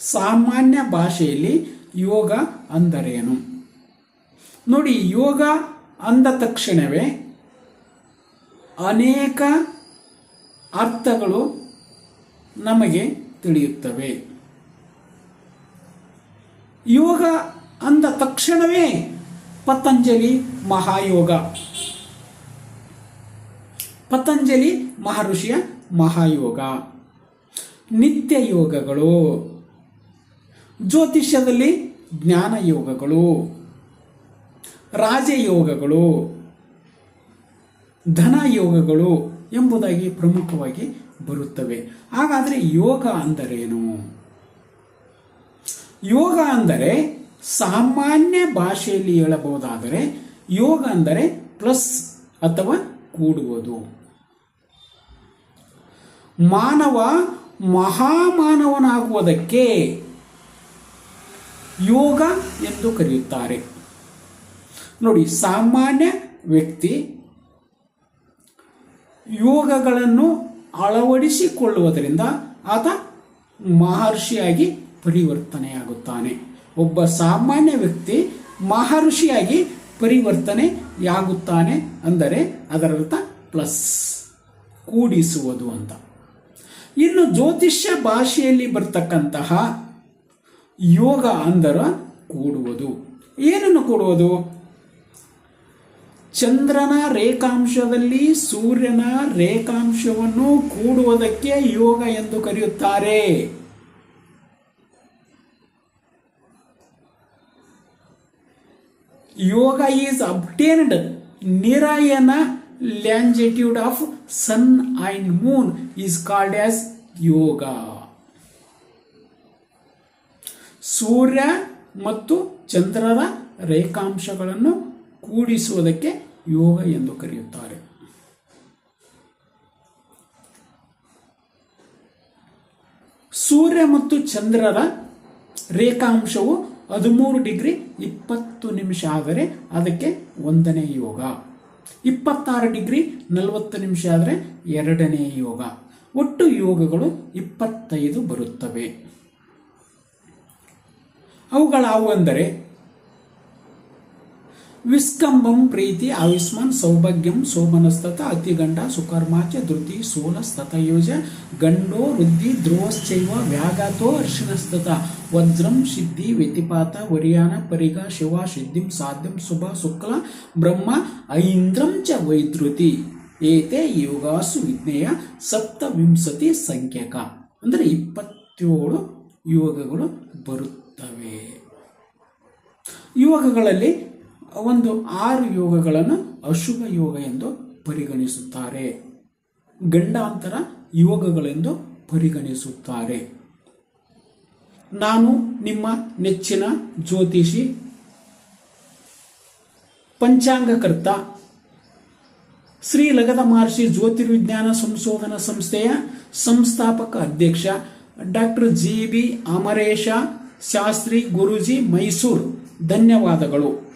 ಸಾಮಾನ್ಯ ಭಾಷೆಯಲ್ಲಿ ಯೋಗ ಅಂದರೇನು? ನೋಡಿ, ಯೋಗ ಅಂದ ತಕ್ಷಣವೇ ಅನೇಕ ಅರ್ಥಗಳು ನಮಗೆ ತಿಳಿಯುತ್ತವೆ. ಯೋಗ ಅಂದ ತಕ್ಷಣವೇ ಪತಂಜಲಿ ಮಹಾಯೋಗ. ಪತಂಜಲಿ ಮಹರ್ಷಿಯ ಮಹಾಯೋಗ. ನಿತ್ಯ ಯೋಗಗಳು. ಜ್ಯೋತಿಷ್ಯದಲ್ಲಿ ಜ್ಞಾನ ಯೋಗಗಳು ರಾಜಯೋಗಗಳು ಧನ ಯೋಗಗಳು ಎಂಬುದಾಗಿ ಪ್ರಮುಖವಾಗಿ ಬರುತ್ತವೆ. ಹಾಗಾದರೆ ಯೋಗ ಅಂದರೇನು? ಯೋಗ ಅಂದರೆ ಸಾಮಾನ್ಯ ಭಾಷೆಯಲ್ಲಿ ಹೇಳಬಹುದಾದರೆ ಯೋಗ ಅಂದರೆ ಪ್ಲಸ್ ಅಥವಾ ಕೂಡುವುದು. ಮಾನವ ಮಹಾಮಾನವನಾಗುವುದಕ್ಕೆ ಯೋಗ ಎಂದು ಕರೆಯುತ್ತಾರೆ. ನೋಡಿ, ಸಾಮಾನ್ಯ ವ್ಯಕ್ತಿ ಯೋಗಗಳನ್ನು ಅಳವಡಿಸಿಕೊಳ್ಳುವುದರಿಂದ ಆತ ಮಹರ್ಷಿಯಾಗಿ ಪರಿವರ್ತನೆಯಾಗುತ್ತಾನೆ. ಒಬ್ಬ ಸಾಮಾನ್ಯ ವ್ಯಕ್ತಿ ಮಹರ್ಷಿಯಾಗಿ ಪರಿವರ್ತನೆಯಾಗುತ್ತಾನೆ ಅಂದರೆ ಅದರರ್ಥ ಪ್ಲಸ್, ಕೂಡಿಸುವುದು ಅಂತ. ಇನ್ನು ಜ್ಯೋತಿಷ್ಯ ಭಾಷೆಯಲ್ಲಿ ಬರ್ತಕ್ಕಂತಹ ಯೋಗ ಅಂದರ ಕೂಡುವುದು. ಏನನ್ನು ಕೂಡುವುದು? ಚಂದ್ರನ ರೇಖಾಂಶದಲ್ಲಿ ಸೂರ್ಯನ ರೇಖಾಂಶವನ್ನು ಕೂಡುವುದಕ್ಕೆ ಯೋಗ ಎಂದು ಕರೆಯುತ್ತಾರೆ. Yoga is obtained nirayana longitude of sun and moon is called as yoga. ಸೂರ್ಯ ಮತ್ತು ಚಂದ್ರರ ರೇಖಾಂಶಗಳನ್ನು ಕೂಡಿಸುವುದಕ್ಕೆ ಯೋಗ ಎಂದು ಕರೆಯುತ್ತಾರೆ. ಸೂರ್ಯ ಮತ್ತು ಚಂದ್ರರ ರೇಖಾಂಶವು ಹದಿಮೂರು ಡಿಗ್ರಿ ಇಪ್ಪತ್ತು ನಿಮಿಷ ಆದರೆ ಅದಕ್ಕೆ ಒಂದನೇ ಯೋಗ. ಇಪ್ಪತ್ತಾರು ಡಿಗ್ರಿ ನಲವತ್ತು ನಿಮಿಷ ಆದರೆ ಎರಡನೇ ಯೋಗ. ಒಟ್ಟು ಯೋಗಗಳು ಇಪ್ಪತ್ತೈದು ಬರುತ್ತವೆ. ಅವುಗಳಾವು ಅಂದರೆ ವಿಸ್ಕಂಬಂ ಪ್ರೀತಿ, ಆಯುಷ್ಮಾನ್, ಸೌಭಾಗ್ಯಂ, ಸೋಮನಸ್ತತ, ಅತಿಗಂಡ, ಸುಕರ್ಮಾಚ, ಧೃತಿ ಸೋಲಸ್ತತಯೋಜ ಗಂಡೋ, ವೃದ್ಧಿ, ಧ್ರುವಶ್ಚೈವ, ವ್ಯಾಘಾತೋ, ಅರ್ಶಿನಸ್ತತ, ವಜ್ರಂ, ಸಿದ್ಧಿ, ವ್ಯತಿಪಾತ, ವರಿಯಾನ, ಪರಿಗ, ಶಿವ, ಸಿದ್ಧಿಂ, ಸಾಧ್ಯಂ ಶುಭ ಶುಕ್ಲ, ಬ್ರಹ್ಮ, ಐಂದ್ರಂ ಚ ವೈದ್ರುತಿ. ಏತೆ ಯೋಗಾಸು ವಿಜ್ಞೇಯ ಸಪ್ತವಿಂಶತಿ ಸಂಖ್ಯಕ. ಅಂದರೆ ಇಪ್ಪತ್ತೇಳು ಯೋಗಗಳು ಬರುತ್ತವೆ ಯೋಗಗಳಲ್ಲಿ ಒಂದು ಆರು ಯೋಗಗಳನ್ನು ಅಶುಭ ಯೋಗ ಎಂದು ಪರಿಗಣಿಸುತ್ತಾರೆ. ಗಂಡಾಂತರ ಯೋಗಗಳೆಂದು ಪರಿಗಣಿಸುತ್ತಾರೆ. ನಾನು ನಿಮ್ಮ ನೆಚ್ಚಿನ ಜ್ಯೋತಿಷಿ, ಪಂಚಾಂಗಕರ್ತ ಶ್ರೀ ಲಗದ ಮಹರ್ಷಿ ಜ್ಯೋತಿರ್ವಿಜ್ಞಾನ ಸಂಶೋಧನಾ ಸಂಸ್ಥೆಯ ಸಂಸ್ಥಾಪಕ ಅಧ್ಯಕ್ಷ doctor G B Amaresha Shastri Guruji Mysuru. ಧನ್ಯವಾದಗಳು.